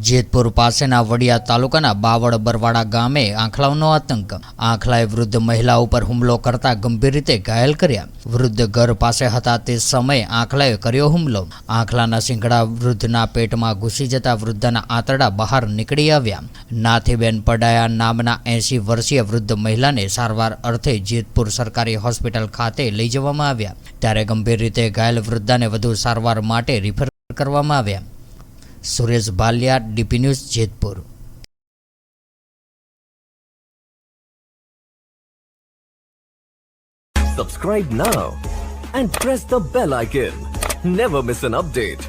જેતપુર પાસેના વડિયા તાલુકાના બાવળ બરવાડા ગામે આંખલાઓનો આતંક. આંખલાએ વૃદ્ધ મહિલા ઉપર હુમલો કરતા ગંભીર રીતે ઘાયલ કર્યા. વૃદ્ધ ઘર પાસે હતા તે સમયે આંખલાએ કર્યો હુમલો. આંખલાના સિંગડા વૃદ્ધના પેટમાં ઘૂસી જતા વૃદ્ધના આંતરડા બહાર નીકળી આવ્યા. નાથીબેન પડાયા નામના એંસી વર્ષીય વૃદ્ધ મહિલાને સારવાર અર્થે જેતપુર સરકારી હોસ્પિટલ ખાતે લઈ જવામાં આવ્યા. ત્યારે ગંભીર રીતે ઘાયલ વૃદ્ધાને વધુ સારવાર માટે રિફર કરવામાં આવ્યા. Suresh Bhaliya DP news Jetpur Subscribe now and press the bell icon. Never miss an update.